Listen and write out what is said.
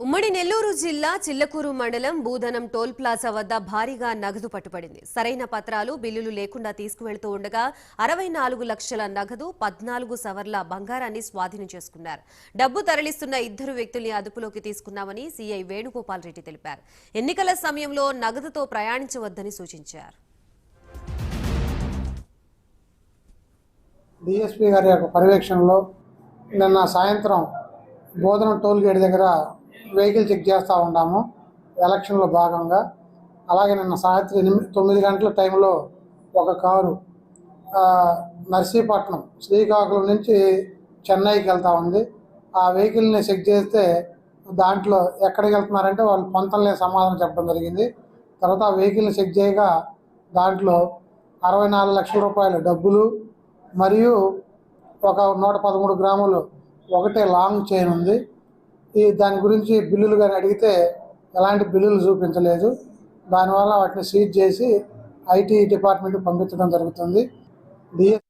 ఉమ్మడి నెల్లూరు జిల్లా చిల్లకూరు మండలం బూధనం టోల్ ప్లాజా వద్ద భారీగా నగదు పట్టుబడింది. సరైన పత్రాలు బిల్లులు లేకుండా తీసుకువెళ్తూ ఉండగా అరవై నాలుగు లక్షల నగదు పద్నాలుగు సవర్ల బంగారాన్ని స్వాధీనం చేసుకున్నారు. డబ్బు తరలిస్తున్న ఇద్దరు వ్యక్తుల్ని అదుపులోకి తీసుకున్నామని సీఐ వేణుగోపాల్ రెడ్డి తెలిపారు. ఎన్నికల సమయంలో నగదుతో ప్రయాణించవద్దని సూచించారు. డిఎస్పీ గారి యొక్క పర్యవేక్షణలో నిన్న సాయంత్రం బోధన టోల్ గేట్ దగ్గర వెహికల్ చెక్ చేస్తూ ఉన్నాము ఎలక్షన్లో భాగంగా. అలాగే నిన్న సాయంత్రం ఎనిమిది తొమ్మిది గంటల టైంలో ఒక కారు నర్సీపట్నం శ్రీకాకుళం నుంచి చెన్నైకి వెళ్తూ ఉంది. ఆ వెహికల్ని చెక్ చేస్తే దాంట్లో ఎక్కడికి వెళ్తున్నారంటే వాళ్ళు పొంతలనే సమాధానం చెప్పడం జరిగింది. తర్వాత ఆ వెహికల్ని చెక్ చేయగా దాంట్లో అరవై నాలుగు లక్షల రూపాయల డబ్బులు మరియు ఒక నూట పదమూడు గ్రాములు ఒకటే లాంగ్ చైన్ ఉంది. ఈ దాని గురించి బిల్లులు కానీ అడిగితే ఎలాంటి బిల్లులు చూపించలేదు. దానివల్ల వాటిని సీజ్ చేసి ఐటీ డిపార్ట్మెంట్కి పంపించడం జరుగుతుంది. డిఎస్